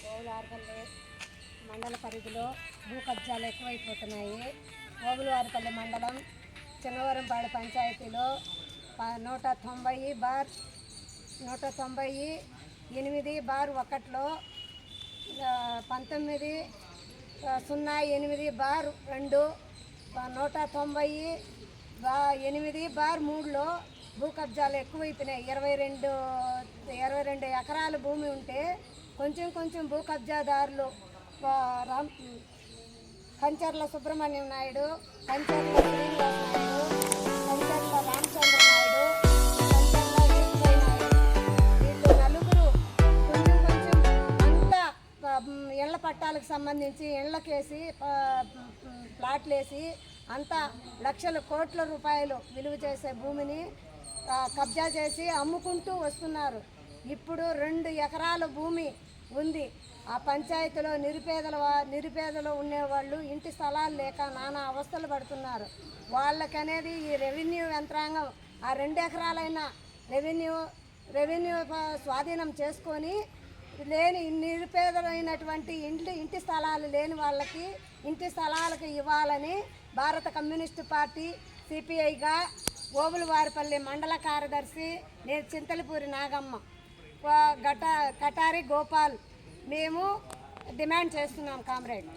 కోవులార్పల్లె మండల పరిధిలో భూ కబ్జాలు ఎక్కువైపోతున్నాయి. కోవులవారిపల్లి మండలం చిన్నవరంపాడు పంచాయతీలో నూట తొంభై బార్ నూట తొంభై ఎనిమిది బార్ ఒకటిలో పంతొమ్మిది సున్నా ఎనిమిది బార్ రెండు నూట తొంభై ఎనిమిది బార్ మూడులో భూ కబ్జాలు ఎక్కువైపోయినాయి. ఇరవై రెండు ఇరవై రెండు ఎకరాల భూమి ఉంటే కొంచెం కొంచెం భూ కబ్జాదారులు రామ్ కంచర్ల సుబ్రహ్మణ్యం నాయుడు కంచర్ల శ్రీనివాస్ నాయుడు కంచర్ల రామచంద్ర నాయుడు కంచర్ల నాయుడు వీళ్ళు నలుగురు కొంచెం కొంచెం అంతా ఇళ్ళ పట్టాలకు సంబంధించి ఇళ్ళకేసి ప్లాట్లు వేసి అంతా లక్షల కోట్ల రూపాయలు విలువ చేసే భూమిని కబ్జా చేసి అమ్ముకుంటూ వస్తున్నారు. ఇప్పుడు రెండు ఎకరాల భూమి ఉంది. ఆ పంచాయతీలో నిరుపేదల నిరుపేదలు ఉండేవాళ్ళు ఇంటి స్థలాలు లేక నానా అవస్థలు పడుతున్నారు. వాళ్ళకనేది ఈ రెవెన్యూ యంత్రాంగం ఆ రెండు ఎకరాలైన రెవెన్యూ రెవెన్యూ స్వాధీనం చేసుకొని లేని నిరుపేదలైనటువంటి ఇంటి ఇంటి స్థలాలు లేని వాళ్ళకి ఇంటి స్థలాలకు ఇవ్వాలని భారత కమ్యూనిస్టు పార్టీ సిపిఐగా ఓబులవారిపల్లి మండల కార్యదర్శి నేను చింతలపూరి నాగమ్మ. గట కటారి గోపాల్. మేము డిమాండ్ చేస్తున్నాం కామ్రేడ్.